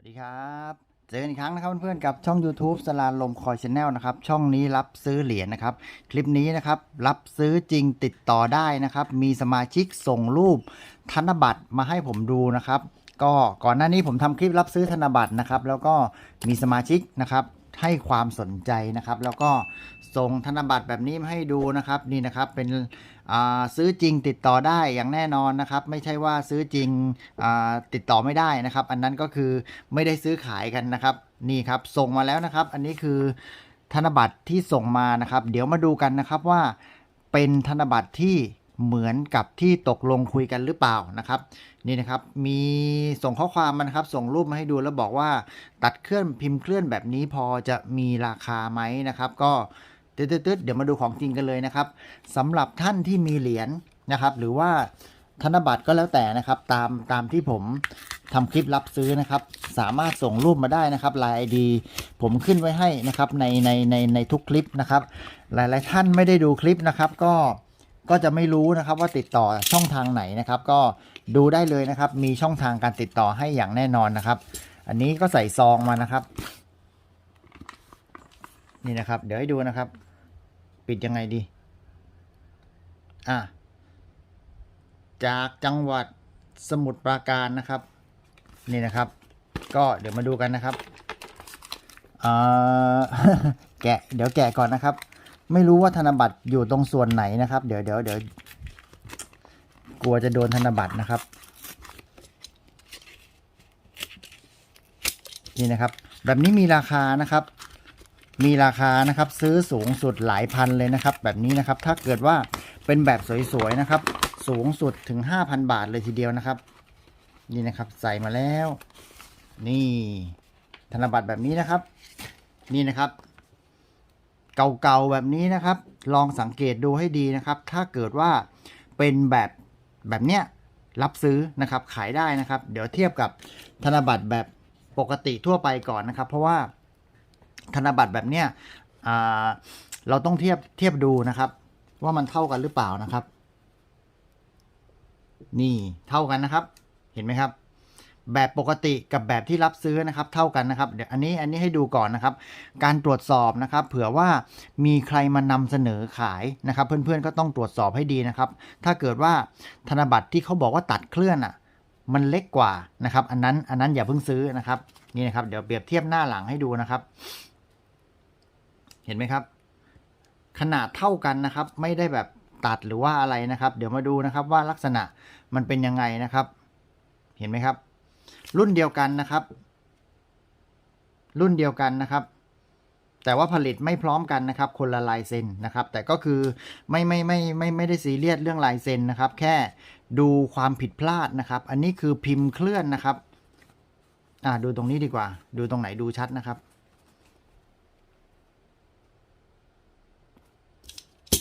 สวัสดีครับเจอกันอีกครั้งนะครับเพื่อนๆกับช่อง YouTube สลาลมคอยชาแนลนะครับ ช่องนี้รับซื้อเหรียญนะครับ คลิปนี้นะครับ รับซื้อจริงติดต่อได้นะครับ มีสมาชิกส่งรูปธนบัตรมาให้ผมดูนะครับ ก็ก่อนหน้านี้ผมทำคลิปรับซื้อธนบัตรนะครับ แล้วก็มีสมาชิกนะครับ ให้ความสนใจนะครับ แล้วก็ส่งธนบัตรแบบนี้มาให้ดูนะครับนี่นะครับเป็นซื้อจริงติดต่อได้อย่างแน่นอนนะครับ ไม่ใช่ว่าซื้อจริงติดต่อไม่ได้นะครับ อันนั้นก็คือไม่ได้ซื้อขายกันนะครับ นี่ครับส่งมาแล้วนะครับ อันนี้คือธนบัตรที่ส่งมานะครับ เดี๋ยวมาดูกันนะครับว่าเป็นธนบัตรที่ เหมือนกับที่ตกลงคุยกันหรือเปล่านะครับ นี่นะครับมีส่งข้อความมานะครับ ส่งรูปมาให้ดูแล้วบอกว่า ตัดเคลื่อนพิมพ์เคลื่อนแบบนี้พอจะมีราคาไหมนะครับ ก็ตึ๊ดๆเดี๋ยวมาดูของจริงกันเลยนะครับสำหรับท่านที่มีเหรียญนะครับ หรือว่าธนบัตรก็แล้วแต่นะครับ ตามตามที่ผมทำคลิปรับซื้อนะครับ สามารถส่งรูปมาได้นะครับลาย ID ผมขึ้นไว้ให้นะครับในในในในทุกคลิปนะครับ หลายๆท่านไม่ได้ดูคลิปนะครับ ก็ ก็จะไม่รู้นะครับว่าติดต่อช่องทางไหนนะครับ ก็ดูได้เลยนะครับ มีช่องทางการติดต่อให้อย่างแน่นอนนะครับ อันนี้ก็ใส่ซองมานะครับ นี่นะครับ เดี๋ยวให้ดูนะครับ ปิดยังไงดี อะจากจังหวัดสมุทรปราการนะครับ นี่นะครับ ก็เดี๋ยวมาดูกันนะครับอ่าแกะเดี๋ยวแกะก่อนนะครับ ไม่รู้ว่าธนบัตรอยู่ตรงส่วนไหนนะครับ เดี๋ยวเดี๋ยวเดี๋ยวกลัวจะโดนธนบัตรนะครับ นี่นะครับ แบบนี้มีราคานะครับ มีราคานะครับ ซื้อสูงสุดหลายพันเลยนะครับ แบบนี้นะครับ ถ้าเกิดว่าเป็นแบบสวยๆนะครับ สูงสุดถึง 5,000 บาทเลยทีเดียวนะครับ นี่นะครับใส่มาแล้ว นี่ธนบัตรแบบนี้นะครับ นี่นะครับ เก่าๆแบบนี้นะครับ ลองสังเกตดูให้ดีนะครับ ถ้าเกิดว่าเป็นแบบแบบเนี้ยรับซื้อนะครับขายได้นะครับ เดี๋ยวเทียบกับธนบัตรแบบปกติทั่วไปก่อนนะครับ เพราะว่าธนบัตรแบบเนี้ยเราต้องเทียบเทียบดูนะครับ ว่ามันเท่ากันหรือเปล่านะครับ นี่เท่ากันนะครับ เห็นไหมครับ แบบปกติกับแบบที่รับซื้อนะครับเท่ากันนะครับเดี๋ยวอันนี้อันนี้ให้ดูก่อนนะครับ การตรวจสอบนะครับ เผื่อว่ามีใครมานำเสนอขายนะครับ เพื่อนๆก็ต้องตรวจสอบให้ดีนะครับ ถ้าเกิดว่าธนบัตรที่เขาบอกว่าตัดเคลื่อนอะมันเล็กกว่านะครับ อันนั้นอันนั้นอย่าเพิ่งซื้อนะครับนี่นะครับ เดี๋ยวเปรียบเทียบหน้าหลังให้ดูนะครับ เห็นไหมครับ ขนาดเท่ากันนะครับ ไม่ได้แบบตัดหรือว่าอะไรนะครับ เดี๋ยวมาดูนะครับว่าลักษณะมันเป็นยังไงนะครับ เห็นไหมครับ รุ่นเดียวกันนะครับ รุ่นเดียวกันนะครับ แต่ว่าผลิตไม่พร้อมกันนะครับ คนละลายเซ็นนะครับ แต่ก็คือไม่ไม่ไม่ไม่ไม่ได้ซีเรียสเรื่องลายเซ็นนะครับ แค่ดูความผิดพลาดนะครับ อันนี้คือพิมพ์เคลื่อนนะครับอ่าดูตรงนี้ดีกว่า ดูตรงไหนดูชัดนะครับ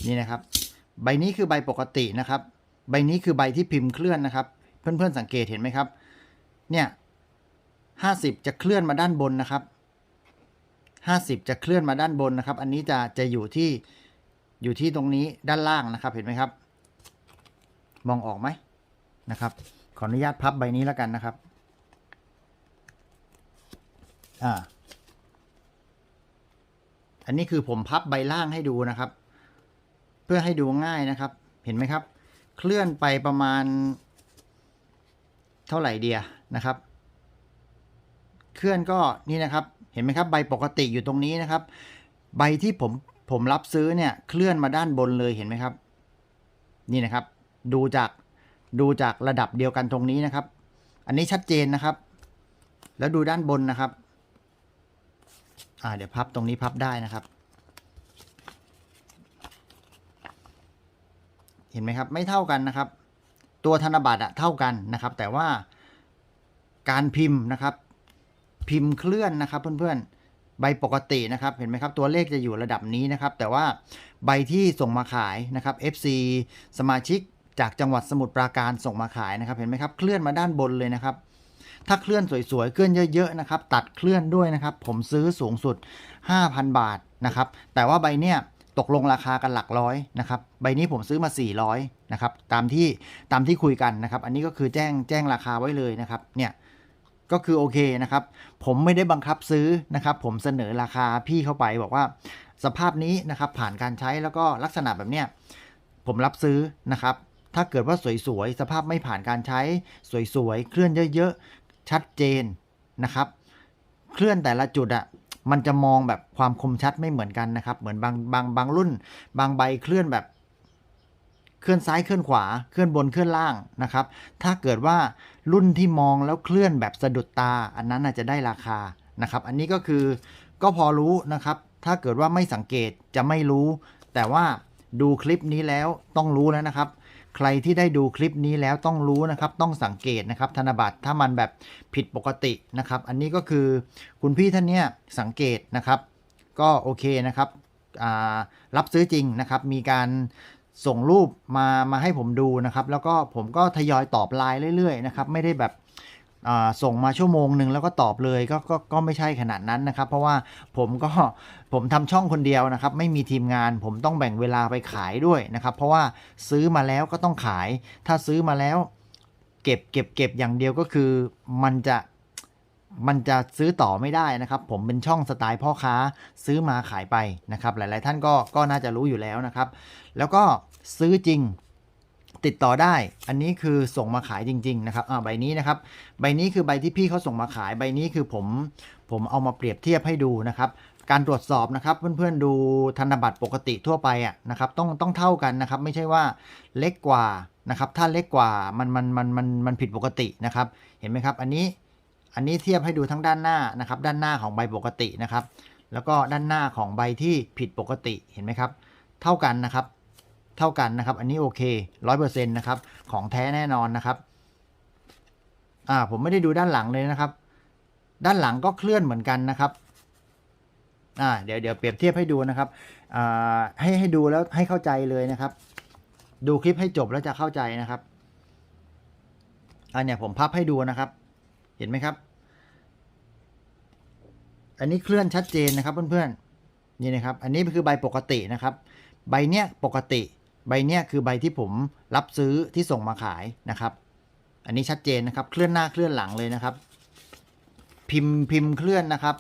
นี่นะครับ ใบนี้คือใบปกตินะครับ ใบนี้คือใบที่พิมพ์เคลื่อนนะครับ เพื่อนๆสังเกตเห็นไหมครับ เนี่ยห้าสิบจะเคลื่อนมาด้านบนนะครับห้าสิบจะเคลื่อนมาด้านบนนะครับ อันนี้จะจะอยู่ที่อยู่ที่ตรงนี้ด้านล่างนะครับ เห็นไหมครับ มองออกไหมนะครับ ขออนุญาตพับใบนี้แล้วกันนะครับอ่าอันนี้คือผมพับใบล่างให้ดูนะครับ เพื่อให้ดูง่ายนะครับ เห็นไหมครับ เคลื่อนไปประมาณ เท่าไหร่เดียนะครับ เคลื่อนก็นี่นะครับ เห็นไหมครับ ใบปกติอยู่ตรงนี้นะครับ ใบที่ผมผมรับซื้อเนี่ยเคลื่อนมาด้านบนเลยเห็นไหมครับ นี่นะครับ ดูจากดูจากระดับเดียวกันตรงนี้นะครับ อันนี้ชัดเจนนะครับ แล้วดูด้านบนนะครับ อ่าเดี๋ยวพับตรงนี้พับได้นะครับ เห็นไหมครับ ไม่เท่ากันนะครับ ตัวธนบัตรอะเท่ากันนะครับ แต่ว่าการพิมพ์นะครับ พิมพ์เคลื่อนนะครับเพื่อนๆ ใบปกตินะครับ เห็นไหมครับ ตัวเลขจะอยู่ระดับนี้นะครับ แต่ว่าใบที่ส่งมาขายนะครับ FC สมาชิกจากจังหวัดสมุทรปราการส่งมาขายนะครับ เห็นไหมครับ เคลื่อนมาด้านบนเลยนะครับ ถ้าเคลื่อนสวยๆ เคลื่อนเยอะๆนะครับ ตัดเคลื่อนด้วยนะครับ ผมซื้อสูงสุด 5,000 บาทนะครับ แต่ว่าใบเนี้ย ตกลงราคากันหลักร้อยนะครับใบนี้ผมซื้อมา 400นะครับตามที่ตามที่คุยกันนะครับ อันนี้ก็คือแจ้งแจ้งราคาไว้เลยนะครับเนี่ยก็คือโอเคนะครับ ผมไม่ได้บังคับซื้อนะครับ ผมเสนอราคาพี่เข้าไปบอกว่า สภาพนี้นะครับผ่านการใช้แล้วก็ลักษณะแบบเนี้ยผมรับซื้อนะครับ ถ้าเกิดว่าสวยๆ สภาพไม่ผ่านการใช้ สวยๆ เคลื่อนเยอะๆ ชัดเจนนะครับ เคลื่อนแต่ละจุดอะ มันจะมองแบบความคมชัดไม่เหมือนกันนะครับ เหมือนบางบางบางรุ่น บางใบเคลื่อนแบบ เคลื่อนซ้ายเคลื่อนขวา เคลื่อนบนเคลื่อนล่างนะครับ ถ้าเกิดว่ารุ่นที่มองแล้วเคลื่อนแบบสะดุดตา อันนั้นอาจจะได้ราคานะครับ อันนี้ก็คือก็พอรู้นะครับ ถ้าเกิดว่าไม่สังเกตจะไม่รู้ แต่ว่าดูคลิปนี้แล้วต้องรู้แล้วนะครับ ใครที่ได้ดูคลิปนี้แล้วต้องรู้นะครับต้องสังเกตนะครับธนบัตรถ้ามันแบบผิดปกตินะครับ อันนี้ก็คือคุณพี่ท่านเนี้ยสังเกตนะครับ ก็โอเคนะครับรับซื้อจริงนะครับ มีการส่งรูปมามาให้ผมดูนะครับ แล้วก็ผมก็ทยอยตอบไลน์เรื่อยๆนะครับ ไม่ได้แบบ ส่งมาชั่วโมงหนึ่งแล้วก็ตอบเลยก็ก็ก็ไม่ใช่ขนาดนั้นนะครับ เพราะว่าผมก็ผมทำช่องคนเดียวนะครับ ไม่มีทีมงานผมต้องแบ่งเวลาไปขายด้วยนะครับ เพราะว่าซื้อมาแล้วก็ต้องขาย ถ้าซื้อมาแล้ว เก็บเก็บเก็บอย่างเดียวก็คือมันจะมันจะซื้อต่อไม่ได้นะครับ ผมเป็นช่องสไตล์พ่อค้าซื้อมาขายไปนะครับ หลาย ๆ ท่านก็ก็น่าจะรู้อยู่แล้วนะครับ แล้วก็ซื้อจริง ติดต่อได้ อันนี้คือส่งมาขายจริง ๆ นะครับอ่าใบนี้นะครับ ใบนี้คือใบที่พี่เขาส่งมาขาย ใบนี้คือผม ผมเอามาเปรียบเทียบให้ดูนะครับ การตรวจสอบนะครับ เพื่อนๆดูธนบัตรปกติทั่วไปอะนะครับ ต้องต้องเท่ากันนะครับ ไม่ใช่ว่าเล็กกว่านะครับ ถ้าเล็กกว่ามันมันมันมันมันผิดปกตินะครับ เห็นไหมครับ อันนี้ อันนี้เทียบให้ดูทั้งด้านหน้านะครับ ด้านหน้าของใบปกตินะครับ แล้วก็ด้านหน้าของใบที่ผิดปกติ เห็นไหมครับ เท่ากันนะครับ เท่ากันนะครับ อันนี้โอเคร้อยเปอร์เซ็นต์นะครับ ของแท้แน่นอนนะครับ อ่า ผมไม่ได้ดูด้านหลังเลยนะครับ ด้านหลังก็เคลื่อนเหมือนกันนะครับ อ่า เดี๋ยวเดี๋ยวเปรียบเทียบให้ดูนะครับ อ่า ให้ให้ดูแล้วให้เข้าใจเลยนะครับ ดูคลิปให้จบแล้วจะเข้าใจนะครับอันเนี้ยผมพับให้ดูนะครับ เห็นไหมครับ อันนี้เคลื่อนชัดเจนนะครับเพื่อนๆนี่นะครับ อันนี้คือใบปกตินะครับ ใบเนี้ยปกติ ใบเนี้ยคือใบที่ผมรับซื้อที่ส่งมาขายนะครับ อันนี้ชัดเจนนะครับ เคลื่อนหน้าเคลื่อนหลังเลยนะครับ พิมพ์พิมพ์เคลื่อนนะครับ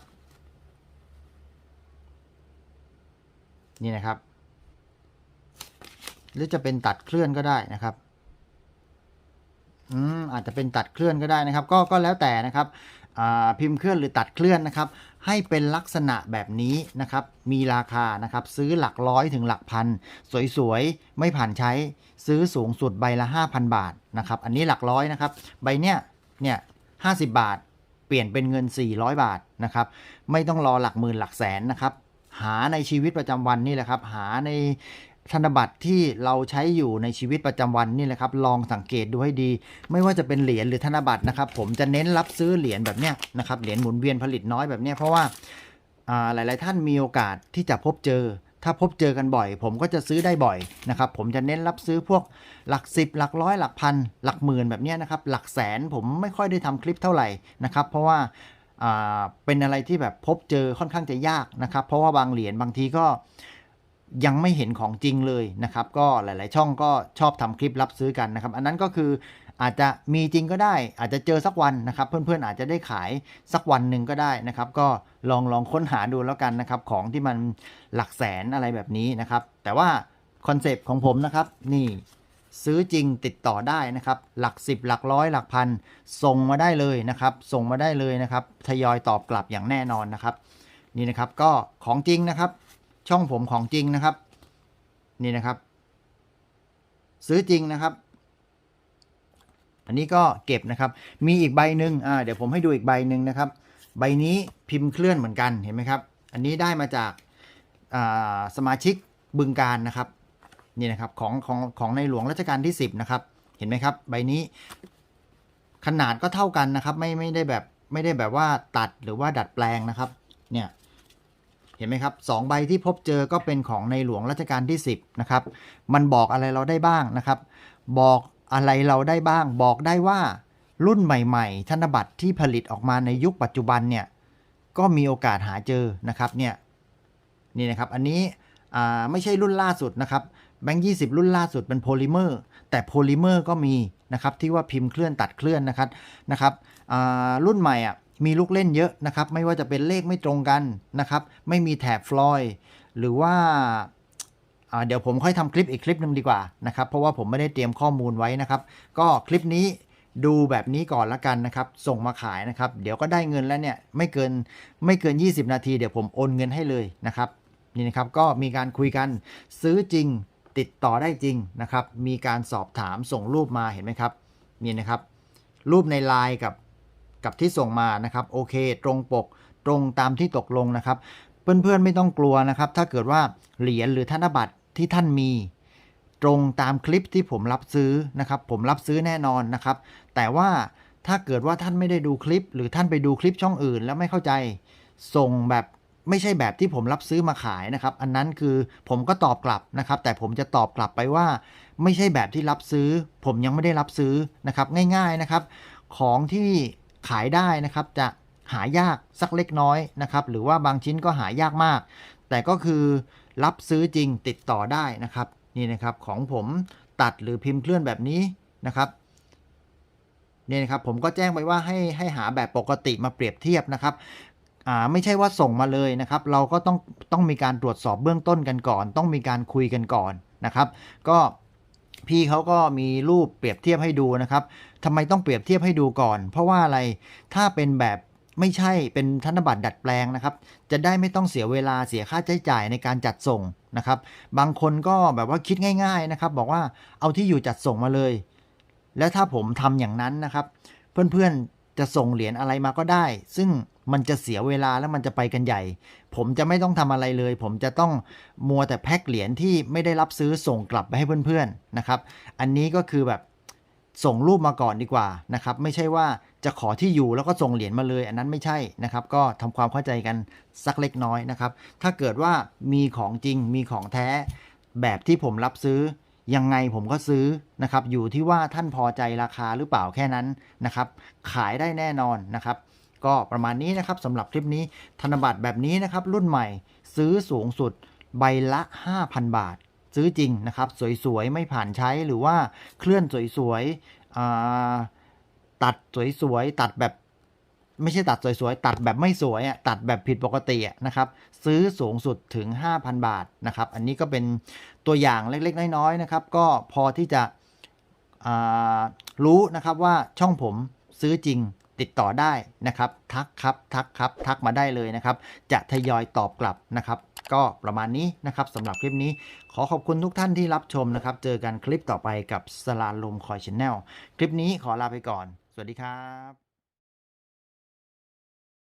นี่นะครับ หรือจะเป็นตัดเคลื่อนก็ได้นะครับอืมอาจจะเป็นตัดเคลื่อนก็ได้นะครับ ก็ก็แล้วแต่นะครับ พิมพ์เคลื่อนหรือตัดเคลื่อนนะครับ ให้เป็นลักษณะแบบนี้นะครับ มีราคานะครับ ซื้อหลักร้อยถึงหลักพัน สวยๆ ไม่ผ่านใช้ ซื้อสูงสุดใบละ 5,000 บาทนะครับ อันนี้หลักร้อยนะครับ ใบเนี้ย เนี่ยห้บาท เปลี่ยนเป็นเงิน 400 บาทนะครับ ไม่ต้องรอหลักหมื่นหลักแสนนะครับ หาในชีวิตประจำวันนี่แหละครับ หาใน ธนบัตรที่เราใช้อยู่ในชีวิตประจำวันนี่แหละครับ ลองสังเกตดูให้ดี ไม่ว่าจะเป็นเหรียญหรือธนบัตรนะครับ ผมจะเน้นรับซื้อเหรียญแบบเนี้ยนะครับเหรียญหมุนเวียนผลิตน้อยแบบเนี้ยเพราะว่าอ่าหลาย ๆ ท่านมีโอกาสที่จะพบเจอ ถ้าพบเจอกันบ่อย ผมก็จะซื้อได้บ่อยนะครับ ผมจะเน้นรับซื้อพวกหลักสิบหลักร้อยหลักพันหลักหมื่นแบบเนี้ยนะครับ หลักแสนผมไม่ค่อยได้ทำคลิปเท่าไหร่นะครับ เพราะว่าเป็นอะไรที่แบบพบเจอค่อนข้างจะยากนะครับ เพราะว่าบางเหรียญบางทีก็ ยังไม่เห็นของจริงเลยนะครับ ก็หลาย ๆ ช่องก็ชอบทำคลิปรับซื้อกันนะครับ อันนั้นก็คืออาจจะมีจริงก็ได้ อาจจะเจอสักวันนะครับ เพื่อน ๆ อาจจะได้ขายสักวันหนึ่งก็ได้นะครับ ก็ลองลองค้นหาดูแล้วกันนะครับ ของที่มันหลักแสนอะไรแบบนี้นะครับ แต่ว่าคอนเซปต์ของผมนะครับ นี่ซื้อจริงติดต่อได้นะครับ หลักสิบหลักร้อยหลักพันส่งมาได้เลยนะครับ ส่งมาได้เลยนะครับ ทยอยตอบกลับอย่างแน่นอนนะครับ นี่นะครับก็ของจริงนะครับ ช่องผมของจริงนะครับ นี่นะครับ ซื้อจริงนะครับ อันนี้ก็เก็บนะครับ มีอีกใบหนึ่งอ่าเดี๋ยวผมให้ดูอีกใบหนึ่งนะครับ ใบนี้พิมพ์เคลื่อนเหมือนกันเห็นไหมครับ อันนี้ได้มาจากาสมาชิกบึงการนะครับนี่นะครับของของของในหลวงรัชกาลที่ 10 นะครับ เห็นไหมครับ ใบนี้ ขนาดก็เท่ากันนะครับ ไม่ไม่ได้แบบไม่ได้แบบว่าตัดหรือว่าดัดแปลงนะครับ เนี่ย เห็นไหมครับสองใบที่พบเจอก็เป็นของในหลวงรัชกาลที่ 10นะครับมันบอกอะไรเราได้บ้างนะครับ บอกอะไรเราได้บ้าง บอกได้ว่ารุ่นใหม่ ๆ ธนบัตรที่ผลิตออกมาในยุคปัจจุบันเนี่ยก็มีโอกาสหาเจอนะครับเนี่ยนี่นะครับอันนี้ไม่ใช่รุ่นล่าสุดนะครับแบงค์ยีรุ่นล่าสุดเป็นโพลิเมอร์แต่โพลิเมอร์ก็มีนะครับที่ว่าพิมพ์เคลื่อนตัดเคลื่อนนะครับนะครับรุ่นใหม่อะ มีลูกเล่นเยอะนะครับ ไม่ว่าจะเป็นเลขไม่ตรงกันนะครับ ไม่มีแถบฟลอยหรือว่าอ่าเดี๋ยวผมค่อยทำคลิปอีกคลิปหนึ่งดีกว่านะครับ เพราะว่าผมไม่ได้เตรียมข้อมูลไว้นะครับ ก็คลิปนี้ดูแบบนี้ก่อนละกันนะครับ ส่งมาขายนะครับ เดี๋ยวก็ได้เงินแล้วเนี่ยไม่เกินไม่เกิน 20 นาที เดี๋ยวผมโอนเงินให้เลยนะครับนี่นะครับก็มีการคุยกันซื้อจริงติดต่อได้จริงนะครับ มีการสอบถามส่งรูปมาเห็นไหมครับนี่นะครับ รูปในไลน์กับ กับที่ส่งมานะครับโอเค ตรงปกตรงตามที่ตกลงนะครับ เพื่อนๆไม่ต้องกลัวนะครับ ถ้าเกิดว่าเหรียญหรือธนบัตรที่ท่านมี ตรงตามคลิปที่ผมรับซื้อนะครับ ผมรับซื้อแน่นอนนะครับ แต่ว่าถ้าเกิดว่าท่านไม่ได้ดูคลิป หรือท่านไปดูคลิปช่องอื่น แล้วไม่เข้าใจส่งแบบไม่ใช่แบบที่ผมรับซื้อมาขายนะครับ อันนั้นคือผมก็ตอบกลับนะครับ แต่ผมจะตอบกลับไปว่า ไม่ใช่แบบที่รับซื้อ ผมยังไม่ได้รับซื้อนะครับ ง่าย ๆนะครับ ของที่ ขายได้นะครับ จะหายากสักเล็กน้อยนะครับ หรือว่าบางชิ้นก็หายากมาก แต่ก็คือรับซื้อจริงติดต่อได้นะครับ นี่นะครับของผมตัดหรือพิมพ์เคลื่อนแบบนี้นะครับเนี่ยนะครับผมก็แจ้งไปว่าให้ให้หาแบบปกติมาเปรียบเทียบนะครับอ่าไม่ใช่ว่าส่งมาเลยนะครับ เราก็ต้องต้องมีการตรวจสอบเบื้องต้นกันก่อน ต้องมีการคุยกันก่อนนะครับ ก็ พี่เขาก็มีรูปเปรียบเทียบให้ดูนะครับทำไมต้องเปรียบเทียบให้ดูก่อน เพราะว่าอะไรถ้าเป็นแบบไม่ใช่เป็นธนบัตรดัดแปลงนะครับ จะได้ไม่ต้องเสียเวลาเสียค่าใช้จ่ายในการจัดส่งนะครับ บางคนก็แบบว่าคิดง่ายๆนะครับ บอกว่าเอาที่อยู่จัดส่งมาเลย และถ้าผมทำอย่างนั้นนะครับ เพื่อนๆ จะส่งเหรียญอะไรมาก็ได้ ซึ่งมันจะเสียเวลาแล้วมันจะไปกันใหญ่ ผมจะไม่ต้องทำอะไรเลย ผมจะต้องมัวแต่แพ็คเหรียญที่ไม่ได้รับซื้อส่งกลับไปให้เพื่อนๆนะครับ อันนี้ก็คือแบบส่งรูปมาก่อนดีกว่านะครับ ไม่ใช่ว่าจะขอที่อยู่แล้วก็ส่งเหรียญมาเลย อันนั้นไม่ใช่นะครับ ก็ทำความเข้าใจกันสักเล็กน้อยนะครับ ถ้าเกิดว่ามีของจริงมีของแท้แบบที่ผมรับซื้อ ยังไงผมก็ซื้อนะครับ อยู่ที่ว่าท่านพอใจราคาหรือเปล่าแค่นั้นนะครับ ขายได้แน่นอนนะครับ ก็ประมาณนี้นะครับสำหรับคลิปนี้ธนบัตรแบบนี้นะครับ รุ่นใหม่ซื้อสูงสุดใบละ 5,000 บาท ซื้อจริงนะครับ สวยๆ ไม่ผ่านใช้หรือว่าเคลื่อนสวยๆตัดสวยๆ ตัดแบบ ไม่ใช่ตัดสวยๆ ตัดแบบไม่สวยอะตัดแบบผิดปกติอะนะครับ ซื้อสูงสุดถึง 5,000 บาทนะครับ อันนี้ก็เป็นตัวอย่างเล็กๆ น้อยๆนะครับ ก็พอที่จะรู้นะครับว่าช่องผมซื้อจริงติดต่อได้นะครับ ทักครับทักครับทักมาได้เลยนะครับ จะทยอยตอบกลับนะครับ ก็ประมาณนี้นะครับสำหรับคลิปนี้ ขอขอบคุณทุกท่านที่รับชมนะครับ เจอกันคลิปต่อไปกับสลาลมคอยชแนลคลิปนี้ขอลาไปก่อน สวัสดีครับ